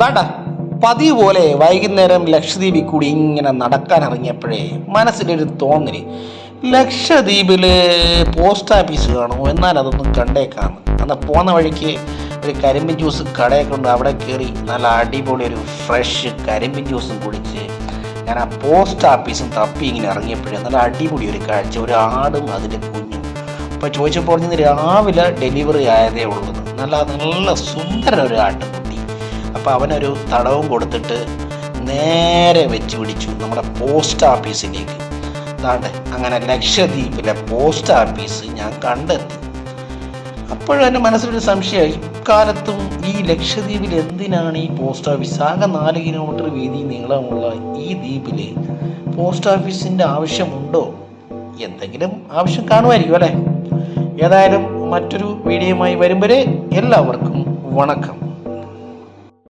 ദാണ്ട പതിവ് പോലെ വൈകുന്നേരം ലക്ഷദ്വീപിൽ കൂടി ഇങ്ങനെ നടക്കാൻ ഇറങ്ങിയപ്പോഴേ മനസ്സിലൊരു തോന്നൽ. ലക്ഷദ്വീപിൽ പോസ്റ്റ് ഓഫീസ് കാണുമോ? എന്നാൽ അതൊന്നും കണ്ടേക്കാന്ന്. അന്ന് പോന്ന വഴിക്ക് ഒരു കരിമ്പിൻ ജ്യൂസ് കടയൊക്കെ ഉണ്ട്. അവിടെ കയറി നല്ല അടിപൊളി ഒരു ഫ്രഷ് കരിമ്പിൻ ജ്യൂസും കുടിച്ച് ഞാൻ ആ പോസ്റ്റ് ഓഫീസും തപ്പി ഇങ്ങനെ ഇറങ്ങിയപ്പോഴേ നല്ല അടിപൊളി ഒരു കാഴ്ച. ഒരു ആടും അതിന്റെ കുഞ്ഞും. അപ്പോൾ ചോദിച്ചപ്പോൾ പറഞ്ഞ രാവിലെ ഡെലിവറി ആയതേ ഉള്ളൂ നല്ല നല്ല സുന്ദര ഒരു ആട്ടുകുട്ടി അപ്പോൾ അവനൊരു തടവും കൊടുത്തിട്ട് നേരെ വെച്ച് പിടിച്ചു നമ്മുടെ പോസ്റ്റ് ഓഫീസിലേക്ക് അതാണ്ട് അങ്ങനെ ലക്ഷദ്വീപിലെ പോസ്റ്റ് ഓഫീസ് ഞാൻ കണ്ടെത്തി. അപ്പോഴും എന്റെ മനസ്സിലൊരു സംശയമായി ഇക്കാലത്തും ഈ ലക്ഷദ്വീപിൽ എന്തിനാണ് ഈ പോസ്റ്റ് ഓഫീസ് ആകെ നാല് കിലോമീറ്റർ വീതി നീളമുള്ള ഈ ദ്വീപിൽ പോസ്റ്റ് ഓഫീസിന്റെ ആവശ്യമുണ്ടോ? എന്തെങ്കിലും ആവശ്യം കാണുമായിരിക്കും അല്ലേ? ഏതായാലും മറ്റൊരു വീഡിയോയുമായി വരും വരെ എല്ലാവർക്കും വണക്കം.